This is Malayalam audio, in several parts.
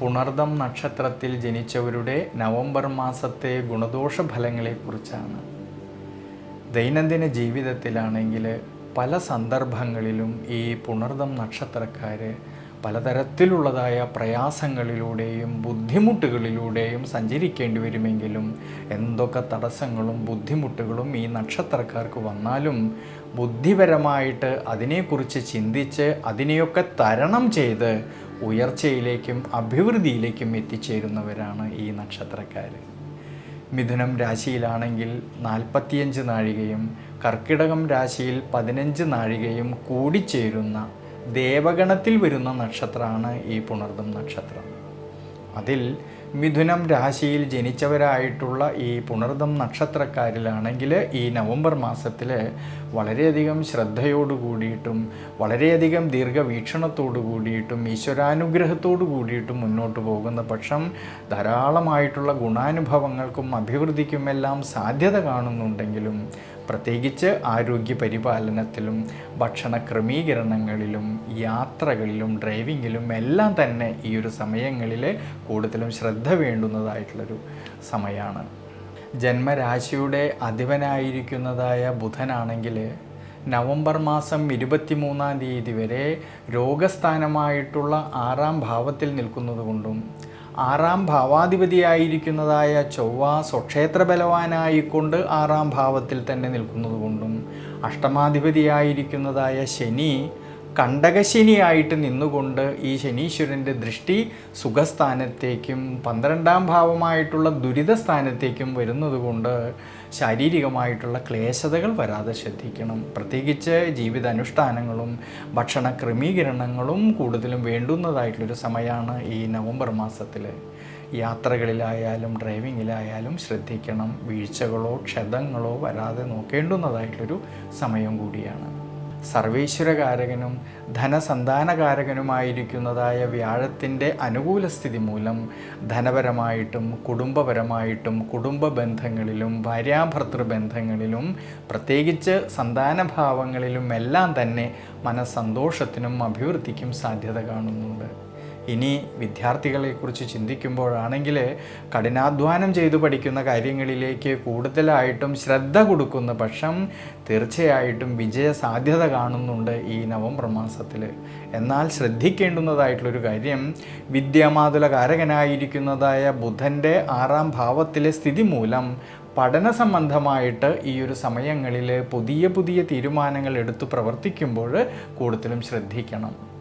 പുണർദം നക്ഷത്രത്തിൽ ജനിച്ചവരുടെ നവംബർ മാസത്തെ ഗുണദോഷ ഫലങ്ങളെക്കുറിച്ചാണ് ദൈനംദിന ജീവിതത്തിലാണെങ്കിൽ പല സന്ദർഭങ്ങളിലും ഈ പുണർദം നക്ഷത്രക്കാർ പലതരത്തിലുള്ളതായ പ്രയാസങ്ങളിലൂടെയും ബുദ്ധിമുട്ടുകളിലൂടെയും സഞ്ചരിക്കേണ്ടി വരുമെങ്കിലും എന്തൊക്കെ തടസ്സങ്ങളും ബുദ്ധിമുട്ടുകളും ഈ നക്ഷത്രക്കാർക്ക് വന്നാലും ബുദ്ധിപരമായിട്ട് അതിനെക്കുറിച്ച് ചിന്തിച്ച് അതിനെയൊക്കെ തരണം ചെയ്ത് ഉയർച്ചയിലേക്കും അഭിവൃദ്ധിയിലേക്കും എത്തിച്ചേരുന്നവരാണ് ഈ നക്ഷത്രക്കാർ മിഥുനം രാശിയിലാണെങ്കിൽ നാൽപ്പത്തിയഞ്ച് നാഴികയും കർക്കിടകം രാശിയിൽ പതിനഞ്ച് നാഴികയും കൂടിച്ചേരുന്ന ദേവഗണത്തിൽ വരുന്ന നക്ഷത്രമാണ് ഈ പുണർദം നക്ഷത്രം. അതിൽ മിഥുനം രാശിയിൽ ജനിച്ചവരായിട്ടുള്ള ഈ പുണർദം നക്ഷത്രക്കാരിലാണെങ്കിൽ ഈ നവംബർ മാസത്തിൽ വളരെയധികം ശ്രദ്ധയോടു കൂടിയിട്ടും വളരെയധികം ദീർഘവീക്ഷണത്തോടു കൂടിയിട്ടും ഈശ്വരാനുഗ്രഹത്തോടു കൂടിയിട്ടും മുന്നോട്ട് പോകുന്ന പക്ഷം ധാരാളമായിട്ടുള്ള ഗുണാനുഭവങ്ങൾക്കും അഭിവൃദ്ധിക്കുമെല്ലാം സാധ്യത കാണുന്നുണ്ടെങ്കിലും പ്രത്യേകിച്ച് ആരോഗ്യ പരിപാലനത്തിലും ഭക്ഷണ ക്രമീകരണങ്ങളിലും യാത്രകളിലും ഡ്രൈവിങ്ങിലും എല്ലാം തന്നെ ഈ ഒരു സമയങ്ങളിൽ കൂടുതലും ശ്രദ്ധ വേണ്ടുന്നതായിട്ടുള്ളൊരു സമയമാണ് ജന്മരാശിയുടെ അധിപനായിരിക്കുന്നതായ ബുധനാണെങ്കിൽ നവംബർ മാസം ഇരുപത്തിമൂന്നാം തീയതി വരെ രോഗസ്ഥാനമായിട്ടുള്ള ആറാം ഭാവത്തിൽ നിൽക്കുന്നത് കൊണ്ടും ആറാം ഭാവാധിപതിയായിരിക്കുന്നതായ ചൊവ്വ സ്വക്ഷേത്ര ബലവാനായിക്കൊണ്ട് ആറാം ഭാവത്തിൽ തന്നെ നിൽക്കുന്നതുകൊണ്ടും അഷ്ടമാധിപതിയായിരിക്കുന്നതായ ശനി കണ്ടകശനിയായിട്ട് നിന്നുകൊണ്ട് ഈ ശനീശ്വരന്റെ ദൃഷ്ടി സുഖസ്ഥാനത്തേക്കും പന്ത്രണ്ടാം ഭാവമായിട്ടുള്ള ദുരിതസ്ഥാനത്തേക്കും വരുന്നതുകൊണ്ട് ശാരീരികമായിട്ടുള്ള ക്ലേശതകൾ വരാതെ ശ്രദ്ധിക്കണം. പ്രത്യേകിച്ച് ജീവിതാനുഷ്ഠാനങ്ങളും ഭക്ഷണ ക്രമീകരണങ്ങളും കൂടുതലും വേണ്ടുന്നതായിട്ടുള്ളൊരു സമയമാണ് ഈ നവംബർ മാസത്തിൽ യാത്രകളിലായാലും ഡ്രൈവിങ്ങിലായാലും ശ്രദ്ധിക്കണം. വീഴ്ചകളോ ക്ഷതങ്ങളോ വരാതെ നോക്കേണ്ടുന്നതായിട്ടുള്ളൊരു സമയം കൂടിയാണ്. സർവേശ്വരകാരകനും ധനസന്താനകാരകനുമായിരിക്കുന്നതായ വ്യാഴത്തിന്റെ അനുകൂല സ്ഥിതി മൂലം ധനപരമായിട്ടും കുടുംബപരമായിട്ടും കുടുംബ ബന്ധങ്ങളിലും ഭാര്യാഭർത്തൃ ബന്ധങ്ങളിലും പ്രത്യേകിച്ച് സന്താനഭാവങ്ങളിലും എല്ലാം തന്നെ മനസ്സന്തോഷത്തിനും അഭിവൃദ്ധിക്കും സാധ്യത കാണുന്നുണ്ട്. ഇനി വിദ്യാർത്ഥികളെക്കുറിച്ച് ചിന്തിക്കുമ്പോഴാണെങ്കിൽ കഠിനാധ്വാനം ചെയ്തു പഠിക്കുന്ന കാര്യങ്ങളിലേക്ക് കൂടുതലായിട്ടും ശ്രദ്ധ കൊടുക്കുന്ന പക്ഷം തീർച്ചയായിട്ടും വിജയ സാധ്യത കാണുന്നുണ്ട് ഈ നവംബർ മാസത്തിൽ എന്നാൽ ശ്രദ്ധിക്കേണ്ടുന്നതായിട്ടുള്ളൊരു കാര്യം വിദ്യാമാതുലകാരകനായിരിക്കുന്നതായ ബുധന്റെ ആറാം ഭാവത്തിലെ സ്ഥിതി മൂലം പഠന സംബന്ധമായിട്ട് ഈ ഒരു സമയങ്ങളിൽ പുതിയ പുതിയ തീരുമാനങ്ങൾ എടുത്തു പ്രവർത്തിക്കുമ്പോൾ കൂടുതലും ശ്രദ്ധിക്കണം.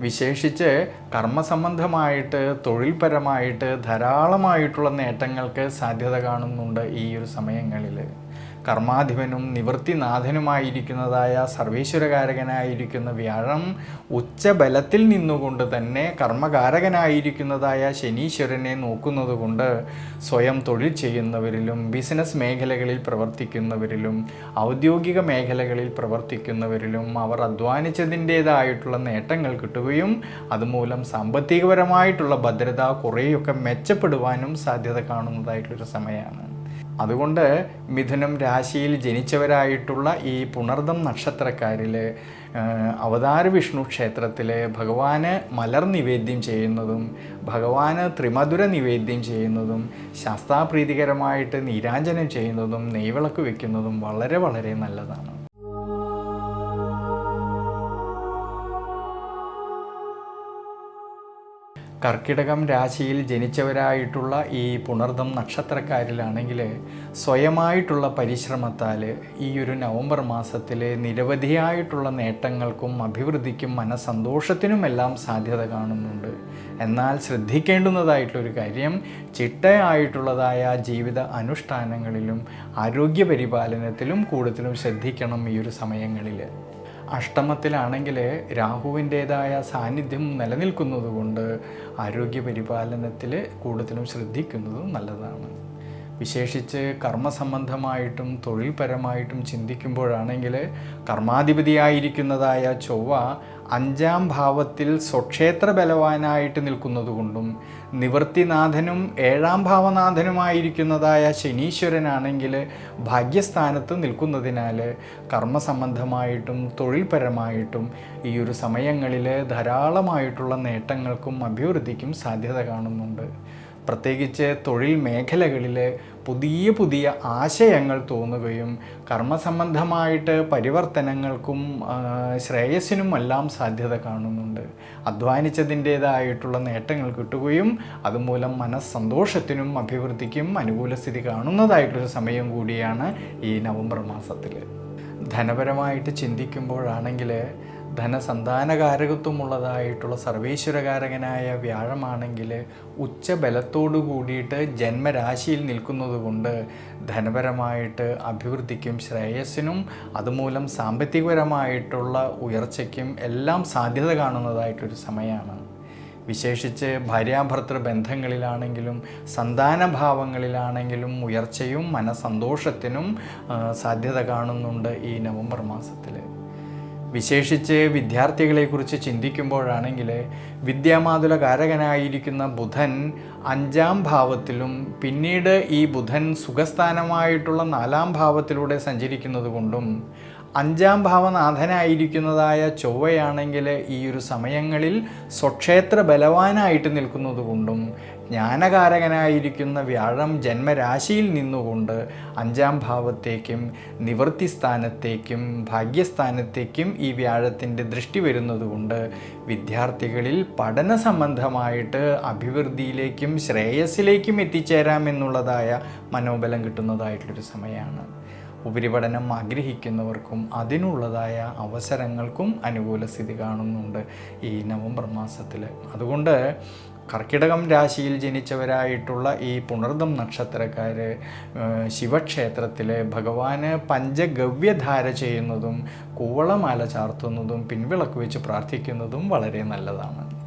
വിശേഷിച്ച് കർമ്മസംബന്ധമായിട്ട് തൊഴിൽപരമായിട്ട് ധാരാളമായിട്ടുള്ള നേട്ടങ്ങൾക്ക് സാധ്യത കാണുന്നുണ്ട് ഈ ഒരു സമയങ്ങളിൽ കർമാധിപനും നിവൃത്തിനാഥനുമായിരിക്കുന്നതായ സർവേശ്വരകാരകനായിരിക്കുന്ന വ്യാഴം ഉച്ചബലത്തിൽ നിന്നുകൊണ്ട് തന്നെ കർമ്മകാരകനായിരിക്കുന്നതായ ശനീശ്വരനെ നോക്കുന്നത് കൊണ്ട് സ്വയം തൊഴിൽ ചെയ്യുന്നവരിലും ബിസിനസ് മേഖലകളിൽ പ്രവർത്തിക്കുന്നവരിലും ഔദ്യോഗിക മേഖലകളിൽ പ്രവർത്തിക്കുന്നവരിലും അവർ അധ്വാനിച്ചതിന്റേതായിട്ടുള്ള നേട്ടങ്ങൾ കിട്ടുകയും അതുമൂലം സാമ്പത്തികപരമായിട്ടുള്ള ഭദ്രത കുറേയൊക്കെ മെച്ചപ്പെടുവാനും സാധ്യത കാണുന്നതായിട്ടുള്ളൊരു സമയമാണ്. അതുകൊണ്ട് മിഥുനം രാശിയിൽ ജനിച്ചവരായിട്ടുള്ള ഈ പുണർദം നക്ഷത്രക്കാരിൽ അവതാര വിഷ്ണു ക്ഷേത്രത്തിൽ ഭഗവാന് മലർ നിവേദ്യം ചെയ്യുന്നതും ഭഗവാന് ത്രിമധുര നിവേദ്യം ചെയ്യുന്നതും ശാസ്താപ്രീതികരമായിട്ട് നീരാഞ്ജനം ചെയ്യുന്നതും നെയ്വിളക്ക് വെക്കുന്നതും വളരെ വളരെ നല്ലതാണ്. കർക്കിടകം രാശിയിൽ ജനിച്ചവരായിട്ടുള്ള ഈ പുണർദം നക്ഷത്രക്കാരിലാണെങ്കിൽ സ്വയമായിട്ടുള്ള പരിശ്രമത്താൽ ഈ ഒരു നവംബർ മാസത്തിൽ നിരവധിയായിട്ടുള്ള നേട്ടങ്ങൾക്കും അഭിവൃദ്ധിക്കും മനസ്സന്തോഷത്തിനുമെല്ലാം സാധ്യത കാണുന്നുണ്ട്. എന്നാൽ ശ്രദ്ധിക്കേണ്ടുന്നതായിട്ടുള്ളൊരു കാര്യം ചിട്ടയായിട്ടുള്ളതായ ജീവിത അനുഷ്ഠാനങ്ങളിലും ആരോഗ്യ പരിപാലനത്തിലും കൂടുതലും ശ്രദ്ധിക്കണം ഈ ഒരു സമയങ്ങളിൽ. അഷ്ടമത്തിലാണെങ്കിൽ രാഹുവിന്റേതായ സാന്നിധ്യം നിലനിൽക്കുന്നതുകൊണ്ട് ആരോഗ്യ പരിപാലനത്തിൽ കൂടുതലും ശ്രദ്ധിക്കുന്നതും നല്ലതാണ്. വിശേഷിച്ച് കർമ്മസംബന്ധമായിട്ടും തൊഴിൽപരമായിട്ടും ചിന്തിക്കുമ്പോഴാണെങ്കിൽ കർമാധിപതിയായിരിക്കുന്നതായ ചൊവ്വ അഞ്ചാം ഭാവത്തിൽ സ്വക്ഷേത്ര ബലവാനായിട്ട് നിൽക്കുന്നതുകൊണ്ടും നിവൃത്തിനാഥനും ഏഴാം ഭാവനാഥനുമായിരിക്കുന്നതായ ശനീശ്വരനാണെങ്കിൽ ഭാഗ്യസ്ഥാനത്ത് നിൽക്കുന്നതിനാൽ കർമ്മസംബന്ധമായിട്ടും തൊഴിൽപരമായിട്ടും ഈ ഒരു സമയങ്ങളിൽ ധാരാളമായിട്ടുള്ള നേട്ടങ്ങൾക്കും അഭിവൃദ്ധിക്കും സാധ്യത കാണുന്നുണ്ട്. പ്രത്യേകിച്ച് തൊഴിൽ മേഖലകളിൽ പുതിയ പുതിയ ആശയങ്ങൾ തോന്നുകയും കർമ്മസംബന്ധമായിട്ട് പരിവർത്തനങ്ങൾക്കും ശ്രേയസ്സിനുമെല്ലാം സാധ്യത കാണുന്നുണ്ട്. അധ്വാനിച്ചതിന്റേതായിട്ടുള്ള നേട്ടങ്ങൾ കിട്ടുകയും അതുമൂലം മനസ്സന്തോഷത്തിനും അഭിവൃദ്ധിക്കും അനുകൂല സ്ഥിതി കാണുന്നതായിട്ടൊരു സമയം കൂടിയാണ് ഈ നവംബർ മാസത്തിൽ ധനപരമായിട്ട് ചിന്തിക്കുമ്പോഴാണെങ്കിൽ ധനസന്താനകാരകത്വമുള്ളതായിട്ടുള്ള സർവേശ്വരകാരകനായ വ്യാഴമാണെങ്കിൽ ഉച്ചബലത്തോടു കൂടിയിട്ട് ജന്മരാശിയിൽ നിൽക്കുന്നത് കൊണ്ട് ധനപരമായിട്ട് അഭിവൃദ്ധിക്കും ശ്രേയസ്സിനും അതുമൂലം സാമ്പത്തികപരമായിട്ടുള്ള ഉയർച്ചയ്ക്കും എല്ലാം സാധ്യത കാണുന്നതായിട്ടൊരു സമയമാണ്. വിശേഷിച്ച് ഭാര്യാഭർത്തൃ ബന്ധങ്ങളിലാണെങ്കിലും സന്താനഭാവങ്ങളിലാണെങ്കിലും ഉയർച്ചയും മനസന്തോഷത്തിനും സാധ്യത കാണുന്നുണ്ട് ഈ നവംബർ മാസത്തിൽ വിശേഷിച്ച് വിദ്യാർത്ഥികളെക്കുറിച്ച് ചിന്തിക്കുമ്പോഴാണെങ്കിൽ വിദ്യാമാതുല കാരകനായിരിക്കുന്ന ബുധൻ അഞ്ചാം ഭാവത്തിലും പിന്നീട് ഈ ബുധൻ സുഖസ്ഥാനമായിട്ടുള്ള നാലാം ഭാവത്തിലൂടെ സഞ്ചരിക്കുന്നത് കൊണ്ടും അഞ്ചാം ഭാവനാഥനായിരിക്കുന്നതായ ചൊവ്വയാണെങ്കിൽ ഈ ഒരു സമയങ്ങളിൽ സ്വക്ഷേത്ര ബലവാനായിട്ട് നിൽക്കുന്നത് കൊണ്ടും ജ്ഞാനകാരകനായിരിക്കുന്ന വ്യാഴം ജന്മരാശിയിൽ നിന്നുകൊണ്ട് അഞ്ചാം ഭാവത്തേക്കും നിവൃത്തി സ്ഥാനത്തേക്കും ഭാഗ്യസ്ഥാനത്തേക്കും ഈ വ്യാഴത്തിന്റെ ദൃഷ്ടി വരുന്നതുകൊണ്ട് വിദ്യാർത്ഥികളിൽ പഠന സംബന്ധമായിട്ട് അഭിവൃദ്ധിയിലേക്കും ശ്രേയസ്സിലേക്കും എത്തിച്ചേരാമെന്നുള്ളതായ മനോബലം കിട്ടുന്നതായിട്ടുള്ളൊരു സമയമാണ്. ഉപരിപഠനം ആഗ്രഹിക്കുന്നവർക്കും അതിനുള്ളതായ അവസരങ്ങൾക്കും അനുകൂല സ്ഥിതി കാണുന്നുണ്ട് ഈ നവംബർ മാസത്തിൽ അതുകൊണ്ട് കർക്കിടകം രാശിയിൽ ജനിച്ചവരായിട്ടുള്ള ഈ പുണർദം നക്ഷത്രക്കാർ ശിവക്ഷേത്രത്തിൽ ഭഗവാന് പഞ്ചഗവ്യധാര ചെയ്യുന്നതും കൂവളമാല ചാർത്തുന്നതും പിൻവിളക്ക് വെച്ച് പ്രാർത്ഥിക്കുന്നതും വളരെ നല്ലതാണ്.